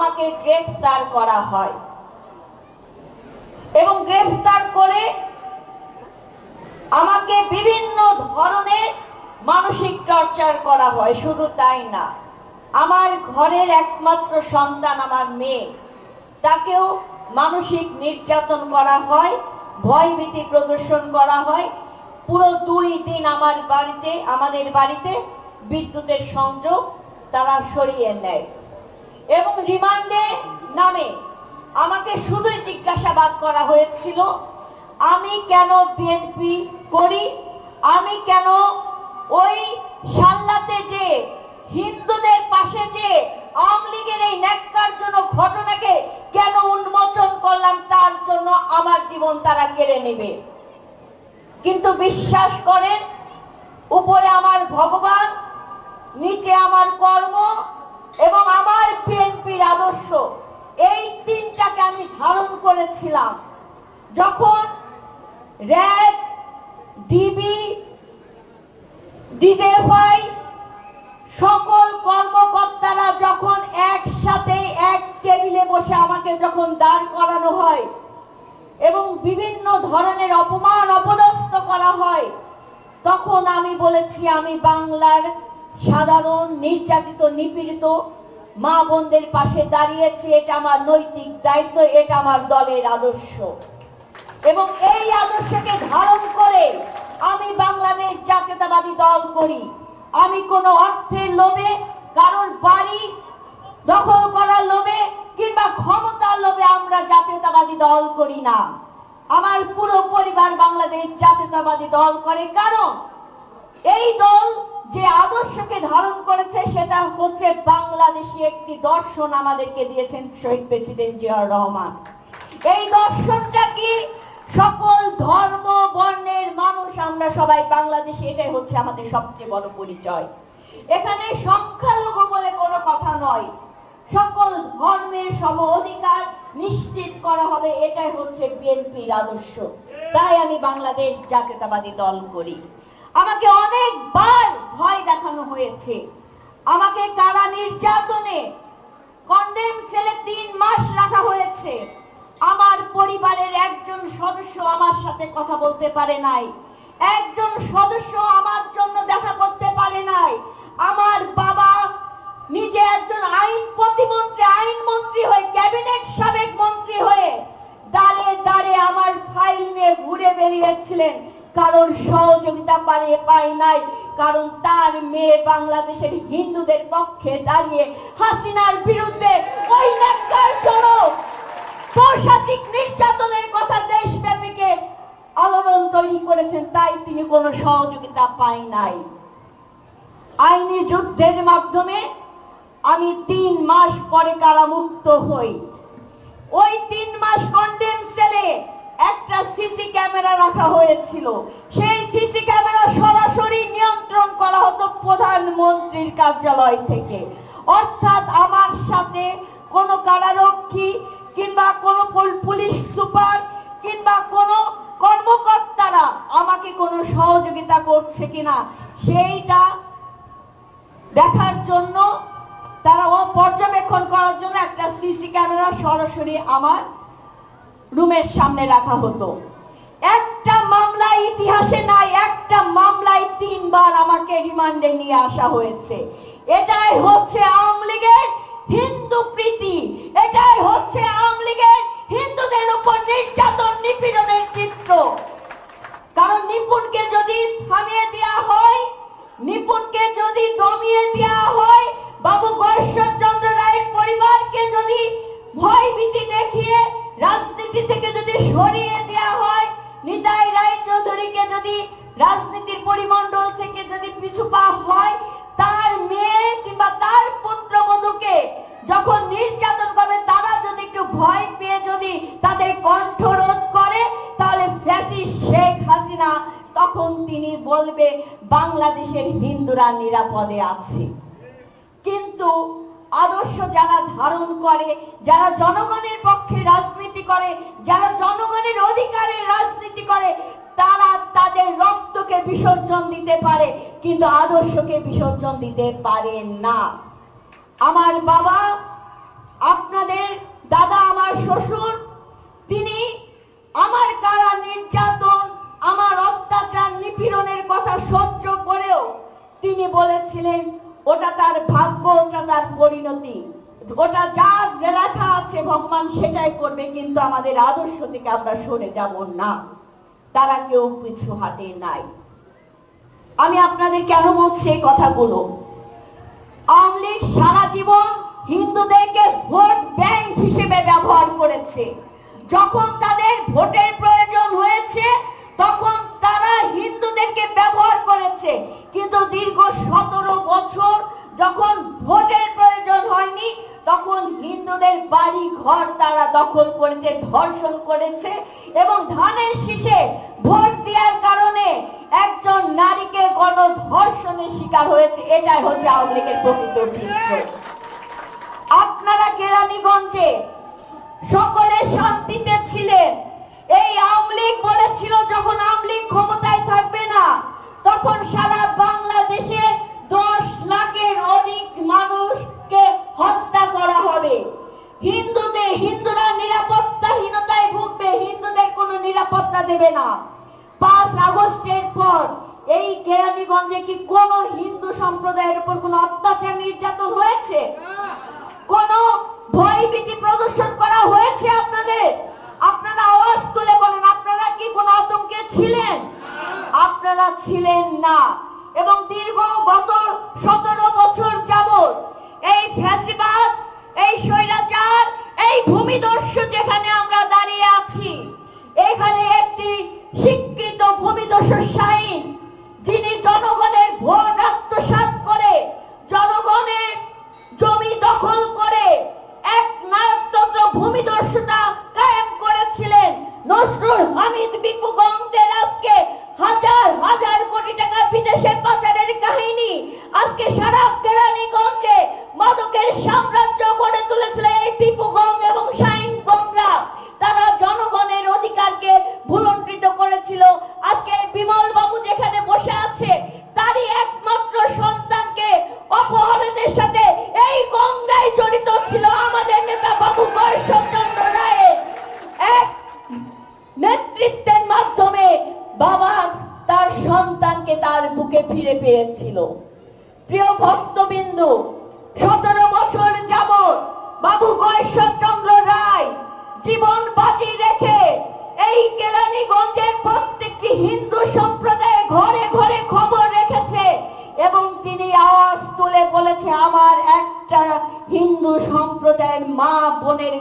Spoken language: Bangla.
আমাকে গ্রেফতার করা হয়। এবং গ্রেফতার করে আমাকে বিভিন্ন ধরনের মানসিক টর্চার করা হয়, শুধু তাই না। আমার ঘরের একমাত্র সন্তান আমার মেয়ে। তাকেও মানসিক নির্যাতন করা হয় ভয়ভীতি প্রদর্শন করা হয়। পুরো দুই দিন আমার বাড়িতে, আমাদের বাড়িতে বিদ্যুতের সংযোগ তারা সরিয়ে নেয়। এবং রিমান্ডে নামে আমাকে শুধুই জিজ্ঞাসাবাদ করা হয়েছিল, আমি কেন বিএনপি করি? আমি কেন ওই সাল্লাতে যে হিন্দুদের পাশে যে আওয়ামী লীগের এই ন্যাক্কারজনক ঘটনাকে কেন উন্মোচন করলাম তার জন্য আমার জীবন তারা কেড়ে নেবে। কিন্তু বিশ্বাস করেন, উপরে আমার ভগবান, নিচে আমার কর্ম এবং আমার বিএনপির আদর্শ, এই তিনটাকে আমি ধারণ করেছিলাম। যখন র্যাব ডিবি ডিজেফাই সকল কর্মকর্তারা যখন একসাথে এক টেবিলে বসে আমাকে যখন দাঁড় করানো হয় এবং বিভিন্ন ধরনের অপমান অপদস্থ করা হয়, তখন আমি বলেছি, আমি বাংলার সাধারণ, নির্যাতিত, নিপীড়িত মা বোনদের পাশে দাঁড়িয়েছে, এটা আমার নৈতিক দায়িত্ব, এটা আমার দলের আদর্শ। এবং এই আদর্শকে ধারণ করে আমি বাংলাদেশ জাতীয়তাবাদী দল করি। আমি কোনো অর্থের লোভে, কারোর বাড়ি দখল করার লোভে কিংবা ক্ষমতার লোভে আমরা জাতীয়তাবাদী দল করি না। আমার পুরো পরিবার বাংলাদেশ জাতীয়তাবাদী দল করে। কারণ এই দল যে আদর্শকে ধারণ করেছে, সেটা হচ্ছে বাংলাদেশি একটি দর্শন আমাদেরকে দিয়েছেন শহীদ প্রেসিডেন্ট জিয়াউর রহমান। এই দর্শনটা কি? সকল ধর্ম, বর্ণের মানুষ, আমরা সবাই বাংলাদেশে, এটাই হচ্ছে আমাদের সবচেয়ে বড় পরিচয়। এখানে সংখ্যালঘু বলে কোনো কথা নয়। সকল ধর্মের সম অধিকার নিশ্চিত করা হবে, এটাই হচ্ছে বিএনপির আদর্শ। তাই আমি বাংলাদেশ জাতীয়তাবাদী দল করি। আমাকে অনেকবার ভয় দেখানো হয়েছে। আমাকে কারা নির্যাতনে কন্ডেম সেলে তিন মাস রাখা হয়েছে। আমার পরিবারের একজন সদস্য আমার সাথে কথা বলতে পারে নাই। একজন সদস্য আমার জন্য দেখা করতে পারে নাই। আমার বাবা নিজে একজন আইন প্রতিমন্ত্রী, আইন মন্ত্রী হয়ে, ক্যাবিনেট সাবেক মন্ত্রী হয়ে, দাঁড়ে দাঁড়ে আমার ফাইল নিয়ে ঘুরে বেরিয়েছিলেন। কারণ সহযোগিতা পারে পায় নাই, কারণ তার মেয়ে বাংলাদেশের হিন্দুদের পক্ষে দাঁড়িয়ে হাসিনার বিরুদ্ধে ওই নির্যাতনের কথা দেশব্যাপীকে আলোড়ন তৈরি করেছেন, তাই তিনি কোনো সহযোগিতা পায় নাই। আইনি যুদ্ধের মাধ্যমে আমি তিন মাস পরে কারামুক্ত হই। ওই তিন মাস কন্ডেম সেলে একটা সিসি ক্যামেরা রাখা হয়েছিল। সেই সিসি ক্যামেরা সরাসরি নিয়ন্ত্রণ করা হতো প্রধানমন্ত্রীর কার্যালয় থেকে। অর্থাৎ আমার সাথে কোনো কারারক্ষী কিংবা কোনো পুলিশ সুপার কিংবা কোনো কর্মকর্তারা আমাকে কোনো সহযোগিতা করছে কিনা, সেইটা দেখার জন্য, তারা ও পর্যবেক্ষণ করার জন্য একটা সিসি ক্যামেরা সরাসরি আমার রুমের সামনে রাখা হতো। একটা মামলা ইতিহাসে নাই, একটা মামলায় তিনবার আমাকে রিমান্ডে নিয়ে আসা হয়েছে। এটাই হচ্ছে আওয়ামী লীগের বলবে, বাংলাদেশের হিন্দুরা নিরাপদে আছে। কিন্তু আদর্শ যারা ধারণ করে, যারা জনগণের পক্ষে রাজনীতি করে, যারা জনগণের অধিকারের রাজনীতি করে, তারা তাদের রক্তকে বিসর্জন দিতে পারে, কিন্তু আদর্শকে বিসর্জন দিতে পারে না। আমার বাবা যা লেখা আছে, ভগবান সেটাই করবে, কিন্তু আমাদের আদর্শ থেকে আমরা সরে যাব না। তারা কেউ পিছু হাটে নাই। আমি আপনাদের কেন বলছি এই কথাগুলো? আওয়ামী লীগ সারা জীবন হিন্দুদেরকে ভোট ব্যাংক হিসেবে ব্যবহার করেছে। যখন তাদের ভোটের হিন্দুদের বাড়ি ঘর তারা দখল করেছে, ধর্ষণ করেছে এবং ধানের শীষে ভোট দেওয়ার কারণে একজন নারীকে গণধর্ষণের শিকার হয়েছে। এটাই হচ্ছে আওয়ামী লীগের প্রকৃত চিত্র। আপনারা কেরানীগঞ্জে সকলে শান্তিতে ছিলেন। এই আওয়ামী লীগ বলেছিল, যখন আওয়ামী লীগ ক্ষমতায় নিরাপত্তা দেবে না। পাঁচ আগস্টের পর এই কেরানীগঞ্জে কি কোনো হিন্দু সম্প্রদায়ের উপর কোনো অত্যাচার নির্যাতন হয়েছে? কোন ভয়ভীতি প্রদর্শন করা হয়েছে আপনাদের? আপনারা আওয়াজ তুলে বলেন, আপনারা কি কোন আতঙ্কে ছিলেন? আপনারা ছিলেন না। এবং দীর্ঘ গত সতেরো বছর যাবত এই ফ্যাসিবাদ, এই স্বৈরাচার, এই ভূমিদস্যু 五米多十单 ফিরে পেয়েছিল। প্রিয় ভক্তবিন্দু, সতেরো বছর যাবত বাবু চন্দ্র রায় জীবন বাজি রেখে এই কেরানীগঞ্জের প্রত্যেকটি হিন্দু সম্প্রদায়ের ঘরে ঘরে খবর রেখেছে এবং তিনি আওয়াজ তুলে বলেছে, আমার একটা হিন্দু সম্প্রদায়ের মা বোনের